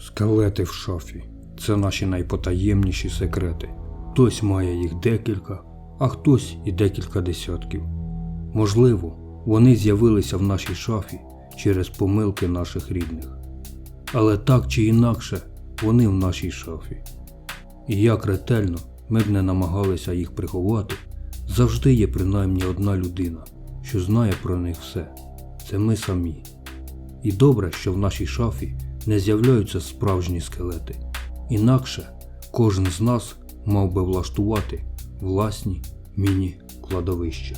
Скелети в шафі це наші найпотаємніші секрети. Хтось має їх декілька, а хтось і декілька десятків. Можливо, вони з'явилися в нашій шафі через помилки наших рідних. Але так чи інакше, вони в нашій шафі. І як ретельно ми б не намагалися їх приховати, завжди є принаймні одна людина, що знає про них все. Це ми самі. І добре, що в нашій шафі не з'являються справжні скелети. Інакше кожен з нас мав би влаштувати власні міні-кладовища.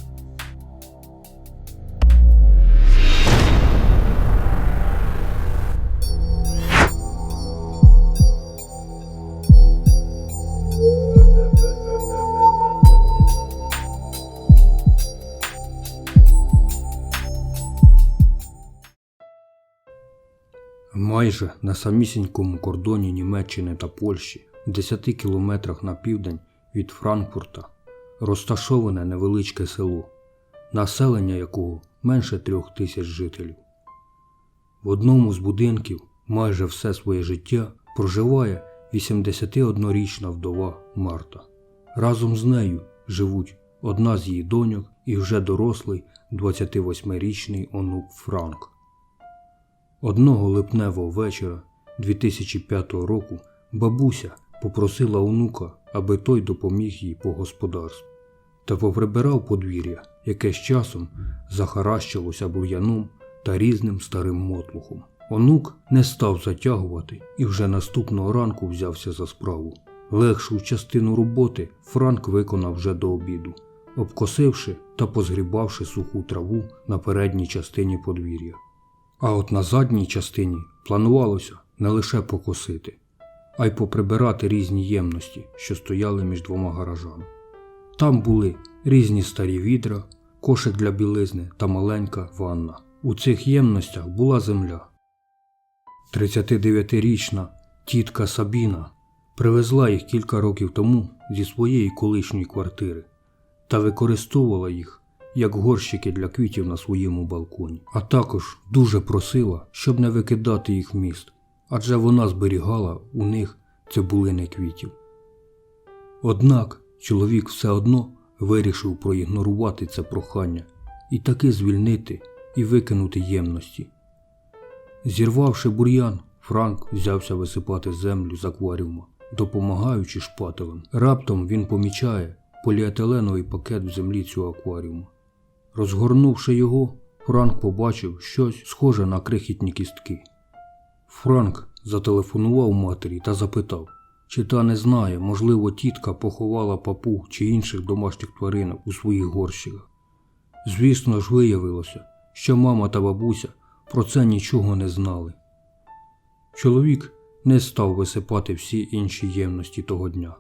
Майже на самісінькому кордоні Німеччини та Польщі, в 10 кілометрах на південь від Франкфурта, розташоване невеличке село, населення якого менше трьох тисяч жителів. В одному з будинків майже все своє життя проживає 81-річна вдова Марта. Разом з нею живуть одна з її доньок і вже дорослий 28-річний онук Франк. Одного липневого вечора 2005 року бабуся попросила онука, аби той допоміг їй по господарству та поприбирав подвір'я, яке з часом захаращилося бур'яном та різним старим мотлухом. Онук не став затягувати і вже наступного ранку взявся за справу. Легшу частину роботи Франк виконав вже до обіду, обкосивши та позгрібавши суху траву на передній частині подвір'я. А от на задній частині планувалося не лише покосити, а й поприбирати різні ємності, що стояли між двома гаражами. Там були різні старі відра, кошик для білизни та маленька ванна. У цих ємностях була земля. 39-річна тітка Сабіна привезла їх кілька років тому зі своєї колишньої квартири та використовувала їх як горщики для квітів на своєму балконі, а також дуже просила, щоб не викидати їх в міст, адже вона зберігала у них цибулини квітів. Однак чоловік все одно вирішив проігнорувати це прохання і таки звільнити і викинути ємності. Зірвавши бур'ян, Франк взявся висипати землю з акваріума, допомагаючи шпателем. Раптом він помічає поліетиленовий пакет в землі цього акваріума. Розгорнувши його, Франк побачив щось схоже на крихітні кістки. Франк зателефонував матері та запитав, чи та не знає, можливо, тітка поховала папуг чи інших домашніх тваринок у своїх горщиках. Звісно ж, виявилося, що мама та бабуся про це нічого не знали. Чоловік не став висипати всі інші ємності того дня.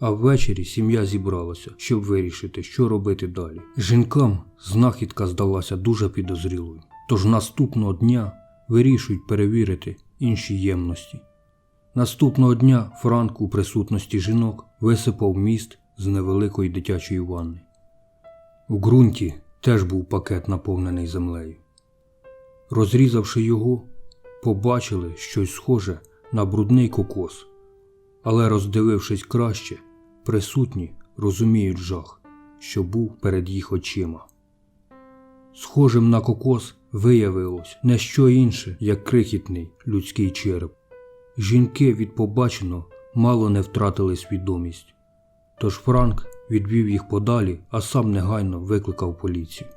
А ввечері сім'я зібралася, щоб вирішити, що робити далі. Жінкам знахідка здалася дуже підозрілою, тож наступного дня вирішують перевірити інші ємності. Наступного дня Франк у присутності жінок висипав міст з невеликої дитячої ванни. У ґрунті теж був пакет, наповнений землею. Розрізавши його, побачили щось схоже на брудний кокос, але роздивившись краще, присутні розуміють жах, що був перед їх очима. Схожим на кокос виявилось не що інше, як крихітний людський череп. Жінки від побаченого мало не втратили свідомість, тож Франк відвів їх подалі, а сам негайно викликав поліцію.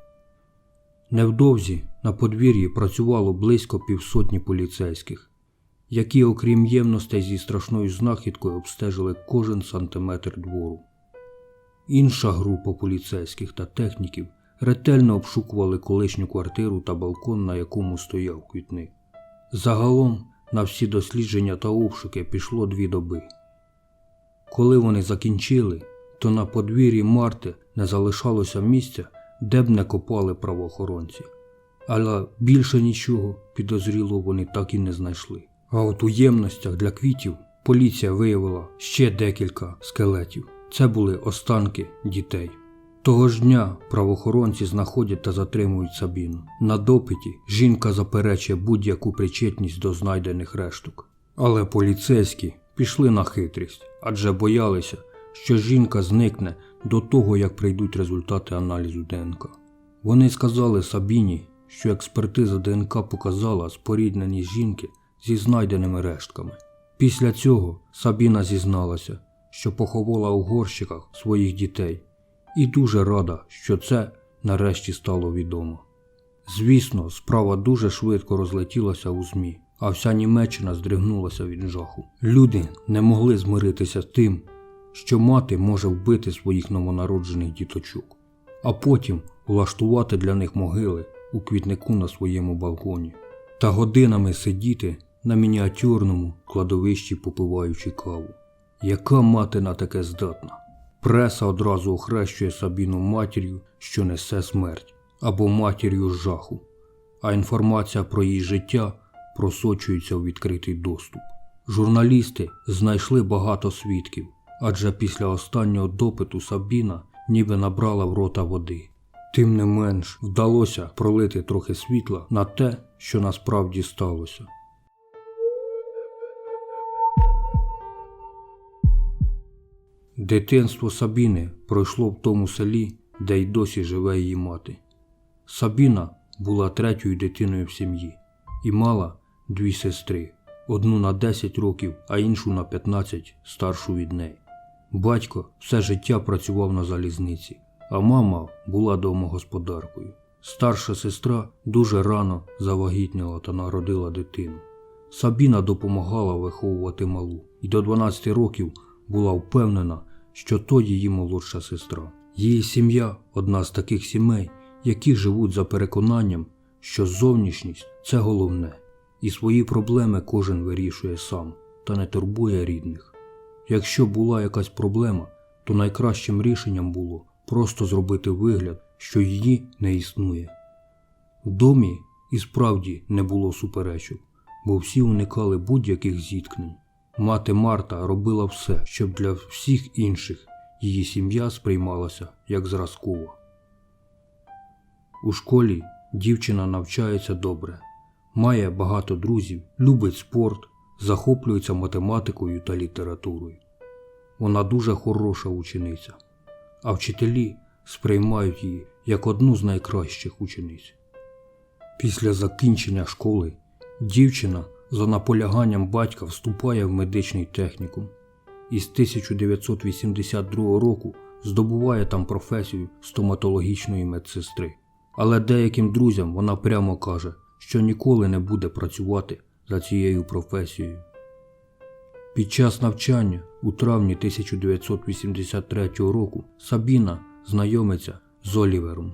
Невдовзі на подвір'ї працювало близько півсотні поліцейських, які, окрім ємностей зі страшною знахідкою, обстежили кожен сантиметр двору. Інша група поліцейських та техніків ретельно обшукували колишню квартиру та балкон, на якому стояв квітник. Загалом на всі дослідження та обшуки пішло дві доби. Коли вони закінчили, то на подвір'ї Марти не залишалося місця, де б не копали правоохоронці. Але більше нічого підозрілого вони так і не знайшли. А от у ємностях для квітів поліція виявила ще декілька скелетів. Це були останки дітей. Того ж дня правоохоронці знаходять та затримують Сабіну. На допиті жінка заперечує будь-яку причетність до знайдених решток. Але поліцейські пішли на хитрість, адже боялися, що жінка зникне до того, як прийдуть результати аналізу ДНК. Вони сказали Сабіні, що експертиза ДНК показала спорідненість жінки зі знайденими рештками. Після цього Сабіна зізналася, що поховала у горщиках своїх дітей, і дуже рада, що це нарешті стало відомо. Звісно, справа дуже швидко розлетілася у ЗМІ, а вся Німеччина здригнулася від жаху. Люди не могли змиритися з тим, що мати може вбити своїх новонароджених діточок, а потім влаштувати для них могили у квітнику на своєму балконі та годинами сидіти на мініатюрному кладовищі, попиваючи каву. Яка мати на таке здатна? Преса одразу охрещує Сабіну матір'ю, що несе смерть, або матір'ю жаху, а інформація про її життя просочується у відкритий доступ. Журналісти знайшли багато свідків, адже після останнього допиту Сабіна ніби набрала в рота води. Тим не менш вдалося пролити трохи світла на те, що насправді сталося. Дитинство Сабіни пройшло в тому селі, де й досі живе її мати. Сабіна була третьою дитиною в сім'ї і мала дві сестри: одну на 10 років, а іншу на 15 старшу від неї. Батько все життя працював на залізниці, а мама була домогосподаркою. Старша сестра дуже рано завагітніла та народила дитину. Сабіна допомагала виховувати малу і до 12 років була впевнена, що то її молодша сестра. Її сім'я одна з таких сімей, які живуть за переконанням, що зовнішність це головне, і свої проблеми кожен вирішує сам та не турбує рідних. Якщо була якась проблема, то найкращим рішенням було просто зробити вигляд, що її не існує. В домі і справді не було суперечок, бо всі уникали будь-яких зіткнень. Мати Марта робила все, щоб для всіх інших її сім'я сприймалася як зразкова. У школі дівчина навчається добре, має багато друзів, любить спорт, захоплюється математикою та літературою. Вона дуже хороша учениця, а вчителі сприймають її як одну з найкращих учениць. Після закінчення школи дівчина за наполяганням батька вступає в медичний технікум і з 1982 року здобуває там професію стоматологічної медсестри. Але деяким друзям вона прямо каже, що ніколи не буде працювати за цією професією. Під час навчання у травні 1983 року Сабіна знайомиться з Олівером.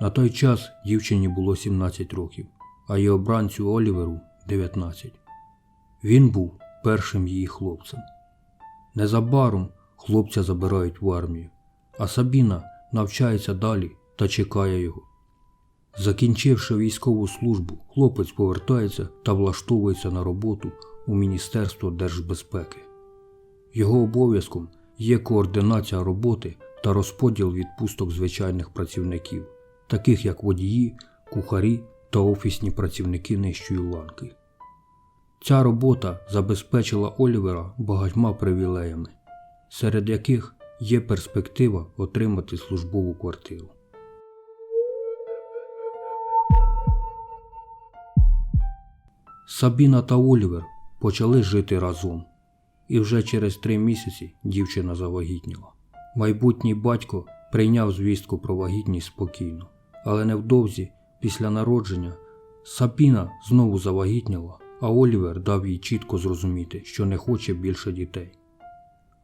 На той час дівчині було 17 років, а її обранцю Оліверу 19. Він був першим її хлопцем. Незабаром хлопця забирають в армію, а Сабіна навчається далі та чекає його. Закінчивши військову службу, хлопець повертається та влаштовується на роботу у Міністерство держбезпеки. Його обов'язком є координація роботи та розподіл відпусток звичайних працівників, таких як водії, кухарі та офісні працівники нижчої ланки. Ця робота забезпечила Олівера багатьма привілеями, серед яких є перспектива отримати службову квартиру. Сабіна та Олівер почали жити разом, і вже через три місяці дівчина завагітніла. Майбутній батько прийняв звістку про вагітність спокійно, але невдовзі після народження Сабіна знову завагітніла, а Олівер дав їй чітко зрозуміти, що не хоче більше дітей.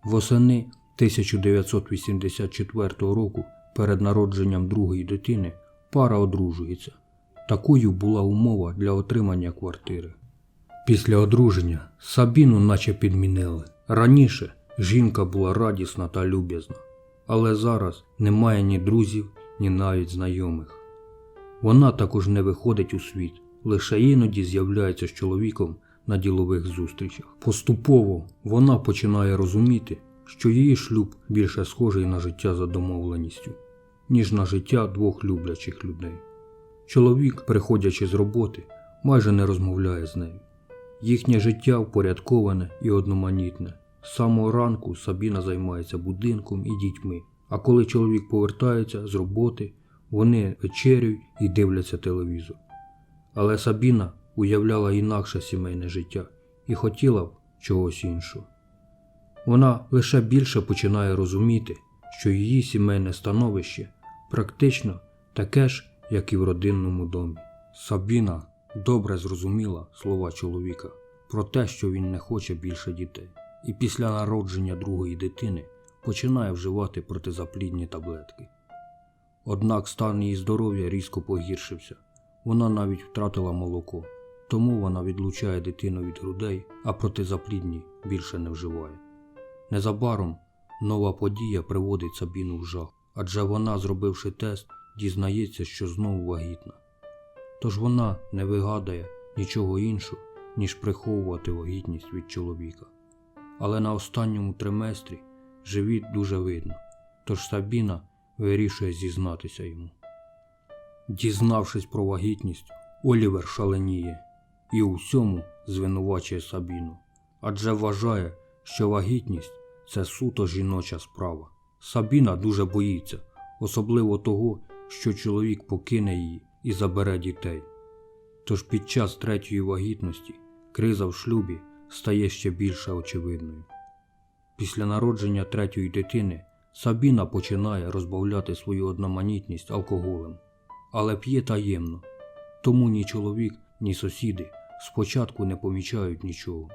Восени 1984 року перед народженням другої дитини пара одружується. Такою була умова для отримання квартири. Після одруження Сабіну наче підмінили. Раніше жінка була радісна та люб'язна, але зараз немає ні друзів, ні навіть знайомих. Вона також не виходить у світ, лише іноді з'являється з чоловіком на ділових зустрічах. Поступово вона починає розуміти, що її шлюб більше схожий на життя за домовленістю, ніж на життя двох люблячих людей. Чоловік, приходячи з роботи, майже не розмовляє з нею. Їхнє життя впорядковане і одноманітне. З самого ранку Сабіна займається будинком і дітьми, а коли чоловік повертається з роботи, вони вечерюють і дивляться телевізор. Але Сабіна уявляла інакше сімейне життя і хотіла б чогось іншого. Вона лише більше починає розуміти, що її сімейне становище практично таке ж, як і в родинному домі. Сабіна добре зрозуміла слова чоловіка про те, що він не хоче більше дітей, і після народження другої дитини починає вживати протизаплідні таблетки. Однак стан її здоров'я різко погіршився. Вона навіть втратила молоко, тому вона відлучає дитину від грудей, а протизаплідні більше не вживає. Незабаром нова подія приводить Сабіну в жах, адже вона, зробивши тест, дізнається, що знову вагітна. Тож вона не вигадає нічого іншого, ніж приховувати вагітність від чоловіка. Але на останньому триместрі живіт дуже видно, тож Сабіна вирішує зізнатися йому. Дізнавшись про вагітність, Олівер шаленіє і у всьому звинувачує Сабіну, адже вважає, що вагітність це суто жіноча справа. Сабіна дуже боїться, особливо того, що чоловік покине її і забере дітей. Тож під час третьої вагітності криза в шлюбі стає ще більше очевидною. Після народження третьої дитини Сабіна починає розбавляти свою одноманітність алкоголем, але п'є таємно, тому ні чоловік, ні сусіди спочатку не помічають нічого.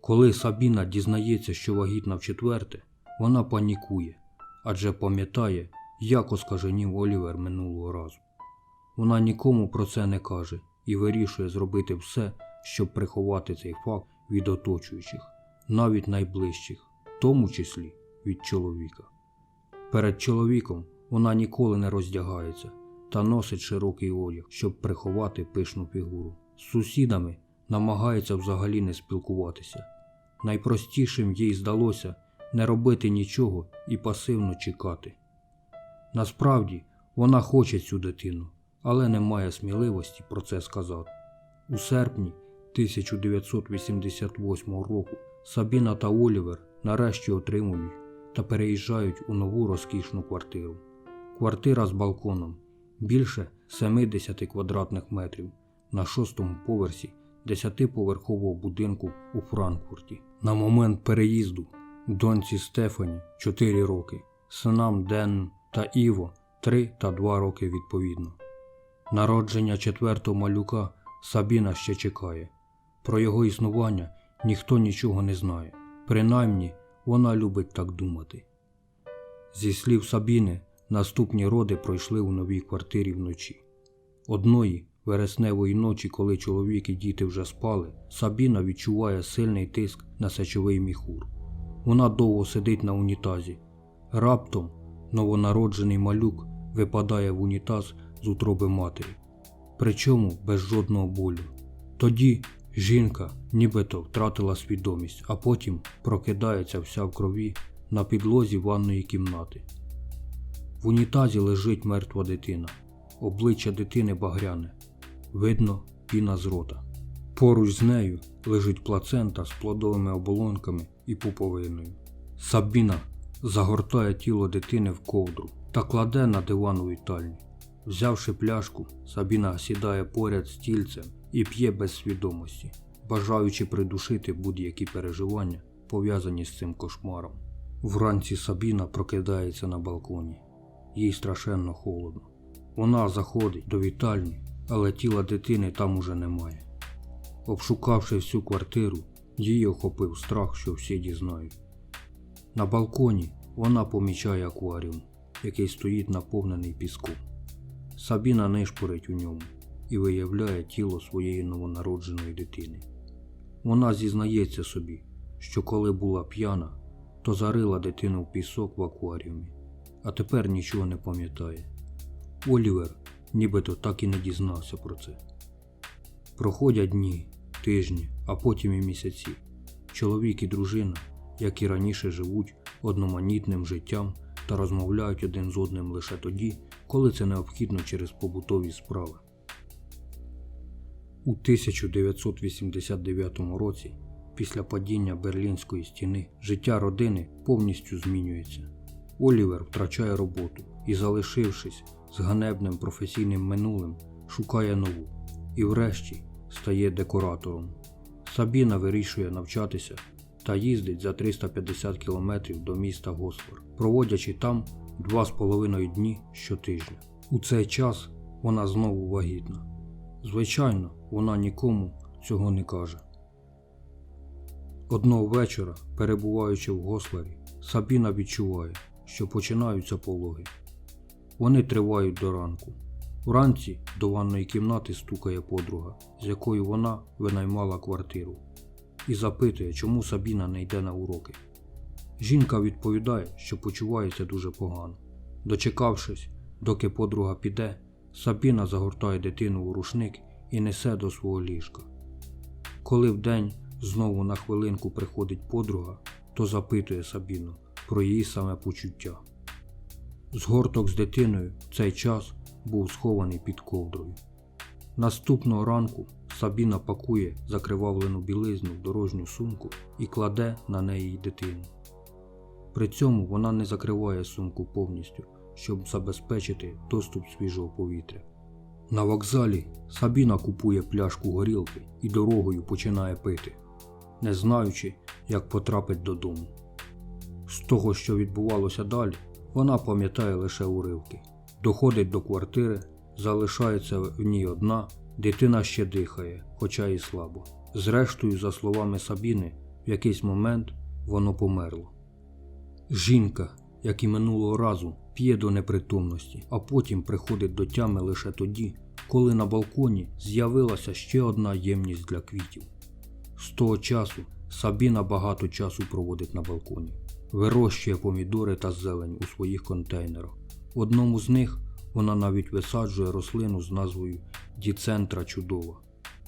Коли Сабіна дізнається, що вагітна в четверте, вона панікує, адже пам'ятає, як оскаженів Олівер минулого разу. Вона нікому про це не каже і вирішує зробити все, щоб приховати цей факт від оточуючих, навіть найближчих, в тому числі від чоловіка. Перед чоловіком вона ніколи не роздягається та носить широкий одяг, щоб приховати пишну фігуру. З сусідами намагається взагалі не спілкуватися. Найпростішим їй здалося не робити нічого і пасивно чекати. Насправді вона хоче цю дитину, але не має сміливості про це сказати. У серпні 1988 року Сабіна та Олівер нарешті отримують та переїжджають у нову розкішну квартиру. Квартира з балконом більше 70 квадратних метрів на шостому поверсі 10-поверхового будинку у Франкфурті. На момент переїзду доньці Стефані 4 роки, синам Ден та Іво 3 та 2 роки відповідно. Народження четвертого малюка Сабіна ще чекає. Про його існування ніхто нічого не знає. Принаймні, вона любить так думати. Зі слів Сабіни, наступні роди пройшли у новій квартирі вночі. Одної вересневої ночі, коли чоловік і діти вже спали, Сабіна відчуває сильний тиск на сечовий міхур. Вона довго сидить на унітазі. Раптом новонароджений малюк випадає в унітаз з утроби матері, причому без жодного болю. Тоді жінка нібито втратила свідомість, а потім прокидається вся в крові на підлозі ванної кімнати. В унітазі лежить мертва дитина. Обличчя дитини багряне. Видно піна з рота. Поруч з нею лежить плацента з плодовими оболонками і пуповиною. Сабіна загортає тіло дитини в ковдру та кладе на диван у вітальні. Взявши пляшку, Сабіна сідає поряд з тільцем і п'є без свідомості, бажаючи придушити будь-які переживання, пов'язані з цим кошмаром. Вранці Сабіна прокидається на балконі. Їй страшенно холодно. Вона заходить до вітальні, але тіла дитини там уже немає. Обшукавши всю квартиру, її охопив страх, що всі дізнають. На балконі вона помічає акваріум, який стоїть наповнений піском. Сабіна нишпорить у ньому і виявляє тіло своєї новонародженої дитини. Вона зізнається собі, що коли була п'яна, то зарила дитину в пісок в акваріумі, а тепер нічого не пам'ятає. Олівер нібито так і не дізнався про це. Проходять дні, тижні, а потім і місяці. Чоловік і дружина, як і раніше, живуть одноманітним життям та розмовляють один з одним лише тоді, коли це необхідно через побутові справи. У 1989 році, після падіння Берлінської стіни, життя родини повністю змінюється. Олівер втрачає роботу і, залишившись з ганебним професійним минулим, шукає нову і, врешті, стає декоратором. Сабіна вирішує навчатися та їздить за 350 кілометрів до міста Госфор, проводячи там два з половиною дні щотижня. У цей час вона знову вагітна. Звичайно, вона нікому цього не каже. Одного вечора, перебуваючи в Госларі, Сабіна відчуває, що починаються пологи. Вони тривають до ранку. Вранці до ванної кімнати стукає подруга, з якою вона винаймала квартиру, і запитує, чому Сабіна не йде на уроки. Жінка відповідає, що почувається дуже погано. Дочекавшись, доки подруга піде, Сабіна загортає дитину у рушник і несе до свого ліжка. Коли вдень знову на хвилинку приходить подруга, то запитує Сабіну про її саме почуття. Згорток з дитиною в цей час був схований під ковдрою. Наступного ранку Сабіна пакує закривавлену білизну в дорожню сумку і кладе на неї дитину. При цьому вона не закриває сумку повністю, щоб забезпечити доступ свіжого повітря. На вокзалі Сабіна купує пляшку горілки і дорогою починає пити, не знаючи, як потрапить додому. З того, що відбувалося далі, вона пам'ятає лише уривки. Доходить до квартири, залишається в ній одна, дитина ще дихає, хоча і слабо. Зрештою, за словами Сабіни, в якийсь момент воно померло. Жінка, як і минулого разу, п'є до непритомності, а потім приходить до тями лише тоді, коли на балконі з'явилася ще одна ємність для квітів. З того часу Сабіна багато часу проводить на балконі, вирощує помідори та зелень у своїх контейнерах. В одному з них вона навіть висаджує рослину з назвою Діцентра чудова.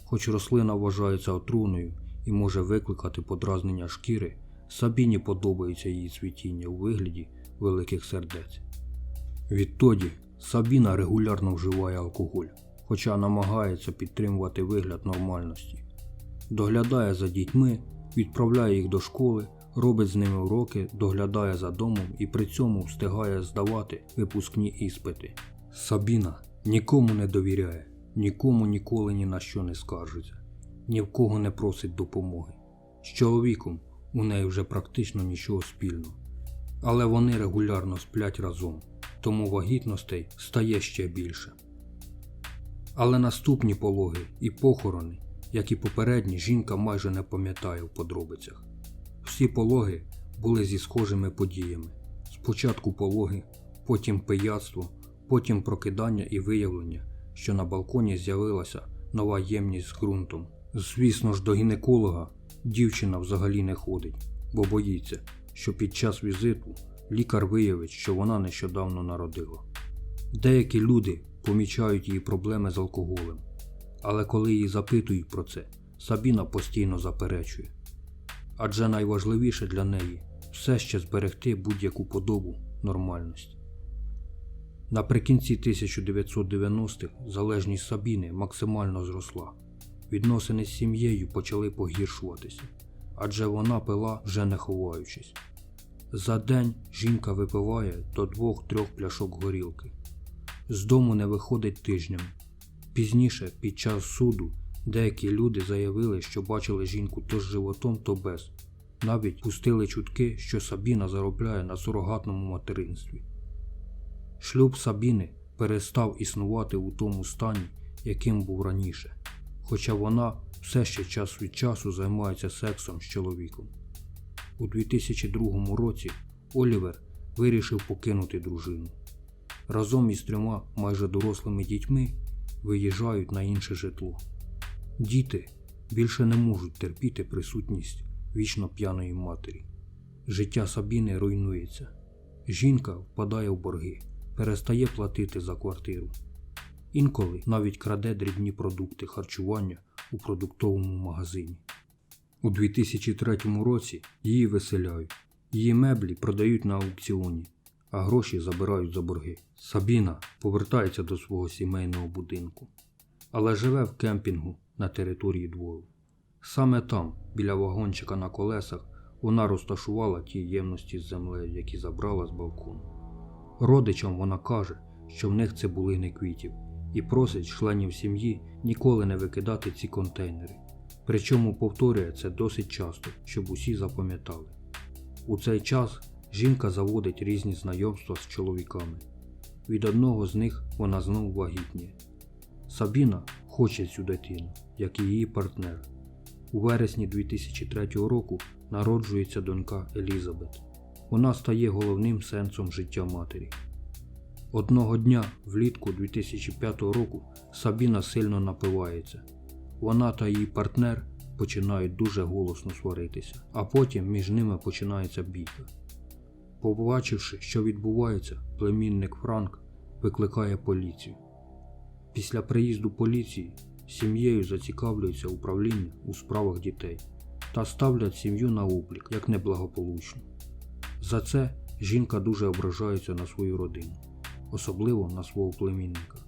Хоч рослина вважається отруйною і може викликати подразнення шкіри, Сабіні подобається її цвітіння у вигляді великих сердець. Відтоді Сабіна регулярно вживає алкоголь, хоча намагається підтримувати вигляд нормальності. Доглядає за дітьми, відправляє їх до школи, робить з ними уроки, доглядає за домом і при цьому встигає здавати випускні іспити. Сабіна нікому не довіряє, нікому ніколи ні на що не скаржиться, ні в кого не просить допомоги. З чоловіком у неї вже практично нічого спільного. Але вони регулярно сплять разом, тому вагітностей стає ще більше. Але наступні пологи і похорони, як і попередні, жінка майже не пам'ятає в подробицях. Всі пологи були зі схожими подіями: спочатку пологи, потім пияцтво, потім прокидання і виявлення, що на балконі з'явилася нова ємність з ґрунтом. Звісно ж, до гінеколога дівчина взагалі не ходить, бо боїться, що під час візиту лікар виявить, що вона нещодавно народила. Деякі люди помічають її проблеми з алкоголем, але коли її запитують про це, Сабіна постійно заперечує. Адже найважливіше для неї все ще зберегти будь-яку подобу нормальності. Наприкінці 1990-х залежність Сабіни максимально зросла. Відносини з сім'єю почали погіршуватися, адже вона пила вже не ховаючись. За день жінка випиває до двох-трьох пляшок горілки. З дому не виходить тижнями. Пізніше, під час суду, деякі люди заявили, що бачили жінку то з животом, то без. Навіть пустили чутки, що Сабіна заробляє на сурогатному материнстві. Шлюб Сабіни перестав існувати у тому стані, яким був раніше, хоча вона все ще час від часу займається сексом з чоловіком. У 2002 році Олівер вирішив покинути дружину. Разом із трьома майже дорослими дітьми виїжджають на інше житло. Діти більше не можуть терпіти присутність вічно п'яної матері. Життя Сабіни руйнується. Жінка впадає в борги, перестає платити за квартиру. Інколи навіть краде дрібні продукти харчування у продуктовому магазині. У 2003 році її виселяють. Її меблі продають на аукціоні, а гроші забирають за борги. Сабіна повертається до свого сімейного будинку, але живе в кемпінгу на території двору. Саме там, біля вагончика на колесах, вона розташувала ті ємності з землею, які забрала з балкону. Родичам вона каже, що в них цибулини квітів, і просить членів сім'ї ніколи не викидати ці контейнери. Причому повторює це досить часто, щоб усі запам'ятали. У цей час жінка заводить різні знайомства з чоловіками. Від одного з них вона знову вагітніє. Сабіна хоче цю дитину, як і її партнер. У вересні 2003 року народжується донька Елізабет. Вона стає головним сенсом життя матері. Одного дня, влітку 2005 року, Сабіна сильно напивається. Вона та її партнер починають дуже голосно сваритися, а потім між ними починається бійка. Побачивши, що відбувається, племінник Франк викликає поліцію. Після приїзду поліції сім'єю зацікавлюється управління у справах дітей та ставлять сім'ю на облік як неблагополучну. За це жінка дуже ображається на свою родину, особливо на свого племінника.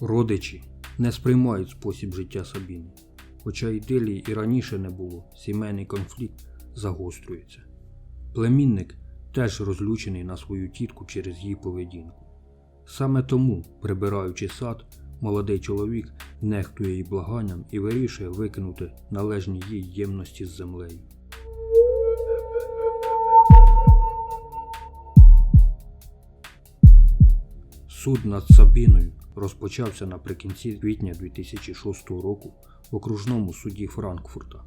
Родичі не сприймають спосіб життя Сабіни. Хоча ідилії і раніше не було, сімейний конфлікт загострюється. Племінник теж розлючений на свою тітку через її поведінку. Саме тому, прибираючи сад, молодий чоловік нехтує її благанням і вирішує викинути належні їй ємності з землею. Суд над Сабіною розпочався наприкінці квітня 2006 року в окружному суді Франкфурта.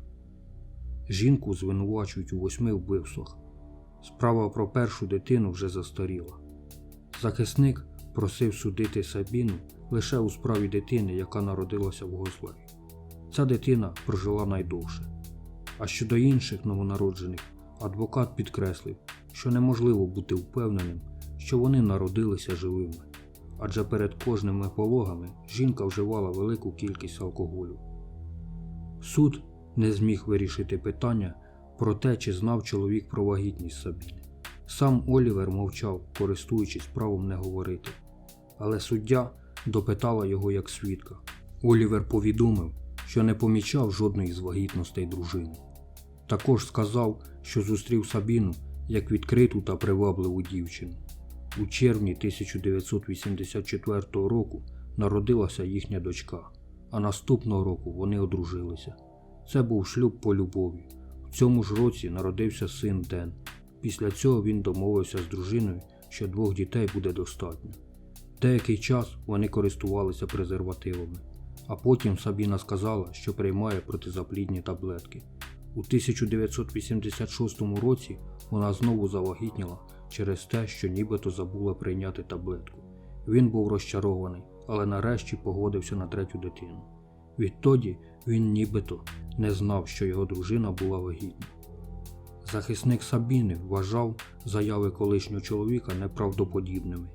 Жінку звинувачують у восьми вбивствах. Справа про першу дитину вже застаріла. Захисник просив судити Сабіну лише у справі дитини, яка народилася в Гославі. Ця дитина прожила найдовше. А щодо інших новонароджених, адвокат підкреслив, що неможливо бути впевненим, що вони народилися живими, адже перед кожними пологами жінка вживала велику кількість алкоголю. Суд не зміг вирішити питання про те, чи знав чоловік про вагітність Сабіни. Сам Олівер мовчав, користуючись правом не говорити, але суддя допитала його як свідка. Олівер повідомив, що не помічав жодної з вагітностей дружини. Також сказав, що зустрів Сабіну як відкриту та привабливу дівчину. У червні 1984 року народилася їхня дочка, а наступного року вони одружилися. Це був шлюб по любові. В цьому ж році народився син Ден. Після цього він домовився з дружиною, що двох дітей буде достатньо. Деякий час вони користувалися презервативами, а потім Сабіна сказала, що приймає протизаплідні таблетки. У 1986 році вона знову завагітніла через те, що нібито забула прийняти таблетку. Він був розчарований, але нарешті погодився на третю дитину. Відтоді він нібито не знав, що його дружина була вагітна. Захисник Сабіни вважав заяви колишнього чоловіка неправдоподібними,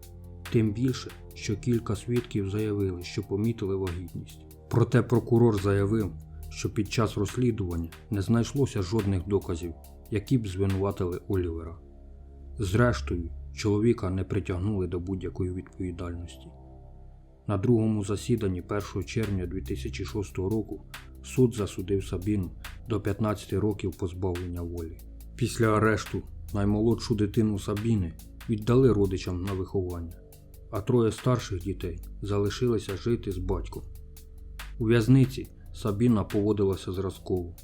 тим більше, що кілька свідків заявили, що помітили вагітність. Проте прокурор заявив, що під час розслідування не знайшлося жодних доказів, які б звинуватили Олівера. Зрештою, чоловіка не притягнули до будь-якої відповідальності. На другому засіданні 1 червня 2006 року суд засудив Сабіну до 15 років позбавлення волі. Після арешту наймолодшу дитину Сабіни віддали родичам на виховання, а троє старших дітей залишилися жити з батьком. У в'язниці Сабіна поводилася зразково.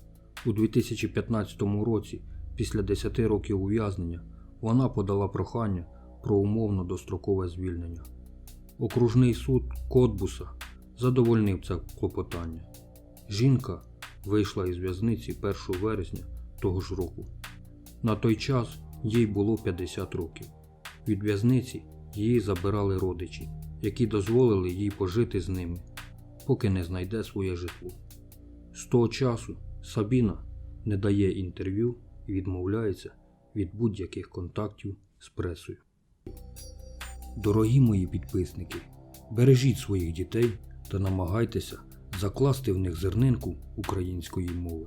У 2015 році, після 10 років ув'язнення, вона подала прохання про умовно дострокове звільнення. Окружний суд Котбуса задовольнив це клопотання. Жінка вийшла із в'язниці 1 вересня того ж року. На той час їй було 50 років. Від в'язниці її забирали родичі, які дозволили їй пожити з ними, поки не знайде своє житло. З того часу Сабіна не дає інтерв'ю і відмовляється від будь-яких контактів з пресою. Дорогі мої підписники, бережіть своїх дітей та намагайтеся закласти в них зернинку української мови,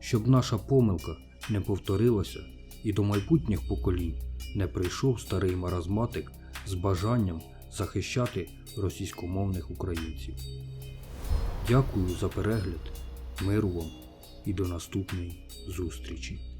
щоб наша помилка не повторилася і до майбутніх поколінь не прийшов старий маразматик з бажанням захищати російськомовних українців. Дякую за перегляд, миру вам і до наступної зустрічі.